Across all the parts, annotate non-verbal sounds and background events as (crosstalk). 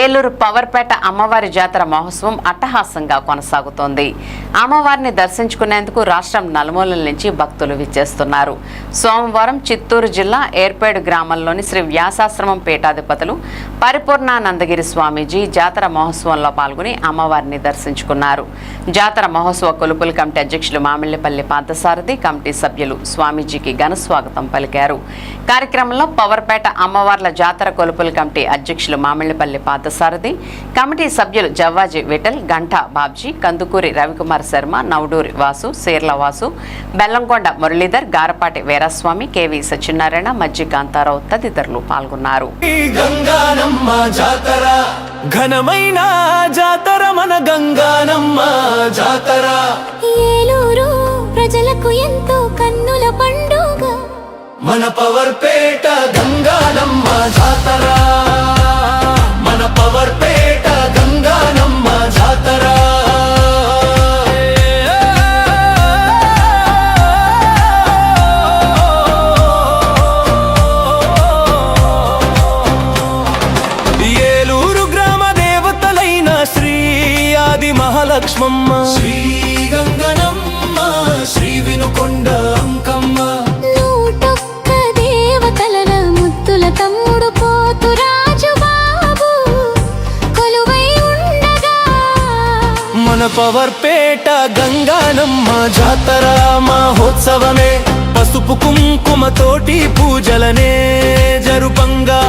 ఏలూరు పవర్పేట అమ్మవారి జాతర మహోత్సవం అట్టహాసంగా కొనసాగుతోంది. అమ్మవారిని దర్శించుకునేందుకు రాష్ట్రం నలుమూలల నుంచి భక్తులు విచ్చేస్తున్నారు. సోమవారం చిత్తూరు జిల్లా ఏర్పేడు గ్రామంలోని శ్రీ వ్యాసాశ్రమం పీఠాధిపతులు పరిపూర్ణానందగిరి స్వామీజీ జాతర మహోత్సవంలో పాల్గొని అమ్మవారిని దర్శించుకున్నారు. జాతర మహోత్సవ కొలుపుల కమిటీ అధ్యక్షులు మామిళ్ళపల్లి పార్థసారథి కమిటీ సభ్యులు స్వామీజీకి ఘన స్వాగతం పలికారు. కార్యక్రమంలో పవర్పేట అమ్మవార్ల జాతర కొలుపుల కమిటీ అధ్యక్షులు మామిళ్ళపల్లి పార్థసారథి కమిటీ సభ్యులు జవ్వాజీ విఠల్ గంటా బాబ్జీ కందుకూరి రవికుమార్ శర్మ నవడూరి వాసు సేర్ల వాసు బెల్లంకొండ మురళీధర్ గారపాటి వీరస్వామి కేవి సత్యనారాయణ మజ్జి కాంతారావు తదితరులు పాల్గొన్నారు. ఈ గంగానమ్మ జాతర ఘనమైన జాతర మన గంగానమ్మ జాతర. ఏలూరు ప్రజలకు ఎంతో కన్నుల పండుగ. మన పవర్పేట గంగానమ్మ జాతర. ఆది మహాలక్ష్మమ్మ శ్రీ గంగనమ్మ శ్రీ వినుకొండ అంకమ్మ. నూటొక్క దేవతలన ముద్దుల తమ్ముడు పోతురాజు బాబు కొలువై ఉండగా. మన పవర్పేట గంగానమ్మ జాతర మహోత్సవమే. పసుపు కుంకుమ తోటి పూజలనే జరుపంగా.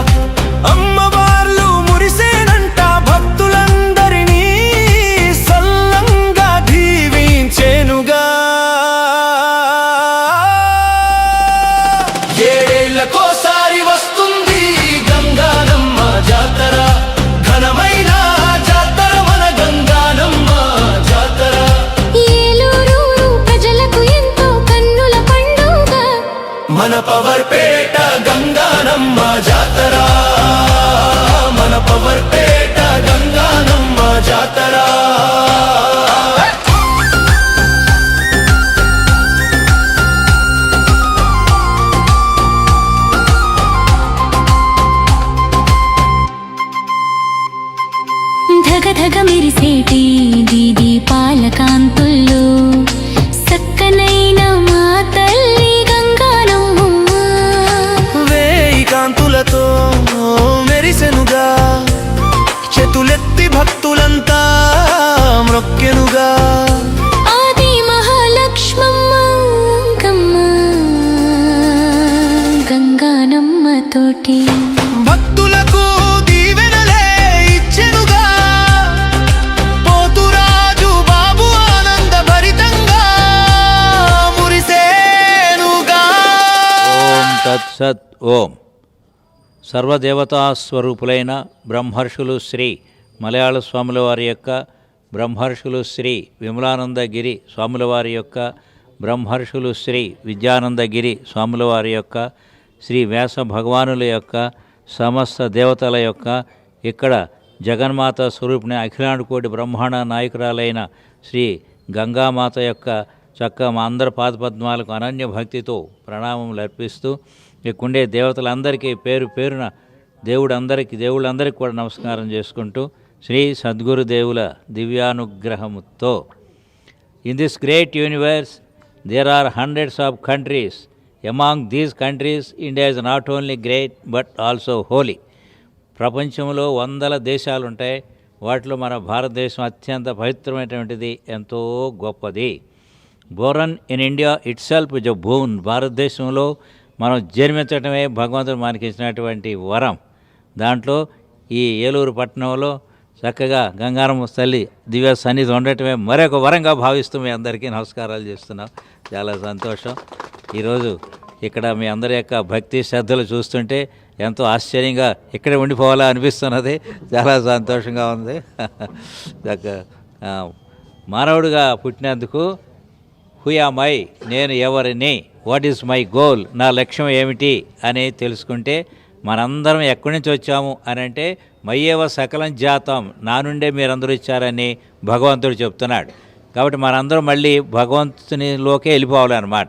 అమ్మవార్లు తోటి భక్తులకు దీవెనలే ఇచ్చెనుగా. పోతురాజు బాబు ఆనంద భరితంగా మురిసేనుగా. ఓం తత్సత్ ఓం. సర్వదేవతా స్వరూపులైన బ్రహ్మర్షులు శ్రీ మలయాళ స్వాముల వారి యొక్క బ్రహ్మర్షులు శ్రీ విమలానందగిరి స్వాముల వారి యొక్క బ్రహ్మర్షులు శ్రీ విద్యానందగిరి స్వాముల వారి యొక్క శ్రీ వ్యాస భగవానుల యొక్క సమస్త దేవతల యొక్క ఇక్కడ జగన్మాత స్వరూపిణి అఖిలాండకోటి బ్రహ్మాండ నాయకురాలైన శ్రీ గంగామాత యొక్క చక్క మా అందరి పాదపద్మాలకు అనన్య భక్తితో ప్రణామములు అర్పిస్తూ ఇక్కడే దేవతలందరికీ పేరు పేరున దేవుడందరికీ దేవుళ్ళందరికీ కూడా నమస్కారం చేసుకుంటూ శ్రీ సద్గురు దేవుల దివ్యానుగ్రహముతో in this great universe there are hundreds of countries among these countries India is not only great but also holy ప్రపంచంలో వందల దేశాలు ఉంటాయి వాటిలో మన భారతదేశం అత్యంత పవిత్రమైనటువంటిది ఎంతో గొప్పది. Born in India itself is a boon భారతదేశంలో మనం జన్మించడమే భగవంతుడు మనకి ఇచ్చినటువంటి వరం. దాంట్లో ఈ ఏలూరు పట్టణంలో చక్కగా గంగారమ్మ తల్లి దివ్య సన్నిధి ఉండటమే మరొక వరంగా భావిస్తూ మీ అందరికీ నమస్కారాలు చేస్తున్నాం. చాలా సంతోషం. ఈరోజు ఇక్కడ మీ అందరి యొక్క భక్తి శ్రద్ధలు చూస్తుంటే ఎంతో ఆశ్చర్యంగా ఇక్కడే ఉండిపోవాలా అనిపిస్తున్నది. చాలా సంతోషంగా ఉంది. (laughs) మానవుడిగా పుట్టినందుకు హుయామై నేను ఎవరిని? What is my goal? నా లక్ష్యం ఏమిటి? అని తెలుసుకుంటే మనందరం ఎక్కడి నుంచి వచ్చాము అని అంటే మయ్యేవ సకలం జాతం నా నుండే మీరందరూ ఇచ్చారని భగవంతుడు చెప్తున్నాడు. కాబట్టి మనందరం మళ్ళీ భగవంతునిలోకే వెళ్ళిపోవాలన్నమాట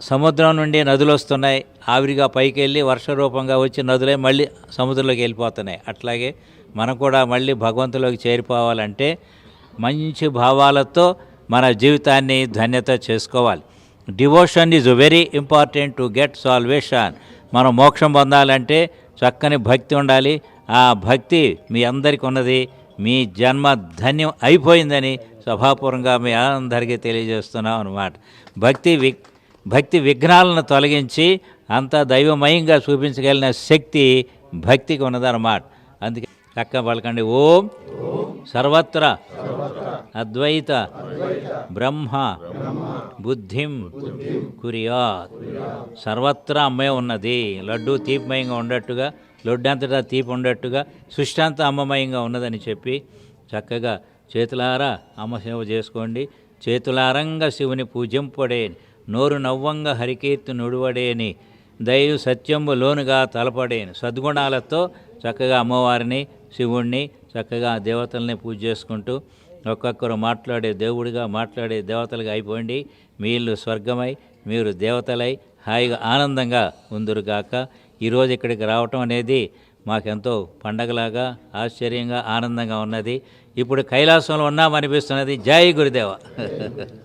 సముద్రం నుండి నదులు వస్తున్నాయి ఆవిరిగా పైకి వెళ్ళి వర్ష రూపంగా వచ్చి నదులే మళ్ళీ సముద్రంలోకి వెళ్ళిపోతున్నాయి. అట్లాగే మనం కూడా మళ్ళీ భగవంతులోకి చేరిపోవాలంటే మంచి భావాలతో మన జీవితాన్ని ధన్యత చేసుకోవాలి. Devotion is very important to get salvation. మనం మోక్షం పొందాలంటే చక్కని భక్తి ఉండాలి. ఆ భక్తి మీ అందరికీ ఉన్నది. మీ జన్మ ధన్యం అయిపోయిందని సభాపూర్వంగా మీ అందరికీ తెలియజేస్తున్నాం అనమాట భక్తి వి భక్తి విఘ్నాలను తొలగించి అంతా దైవమయంగా చూపించగలిగిన శక్తి భక్తికి ఉన్నదన్నమాట. అందుకే చక్క పలకండి. ఓం సర్వత్ర అద్వైత బ్రహ్మ బుద్ధిం కురియాత్. సర్వత్రా అమ్మే ఉన్నది. లడ్డు తీపిమయంగా ఉండట్టుగా లడ్డు అంతటా తీపి ఉండట్టుగా సృష్టి అంతా అమ్మమయంగా ఉన్నదని చెప్పి చక్కగా చేతులారా అమ్మ సేవ చేసుకోండి. చేతులారంగా శివుని పూజింపడేని నోరు నవ్వంగా హరికీర్తి నుడువడేని దైవ సత్యంబు లోనుగా తలపడేని సద్గుణాలతో చక్కగా అమ్మవారిని శివుణ్ణి చక్కగా దేవతల్ని పూజ చేసుకుంటూ ఒక్కొక్కరు మాట్లాడే దేవుడిగా మాట్లాడే దేవతలుగా అయిపోండి. మీరు స్వర్గమై మీరు దేవతలై హాయిగా ఆనందంగా ఉందరుగాక ఈరోజు ఇక్కడికి రావటం అనేది మాకెంతో పండగలాగా ఆశ్చర్యంగా ఆనందంగా ఉన్నది. ఇప్పుడు కైలాసంలో ఉన్నామనిపిస్తున్నది. జై గురుదేవ. (laughs)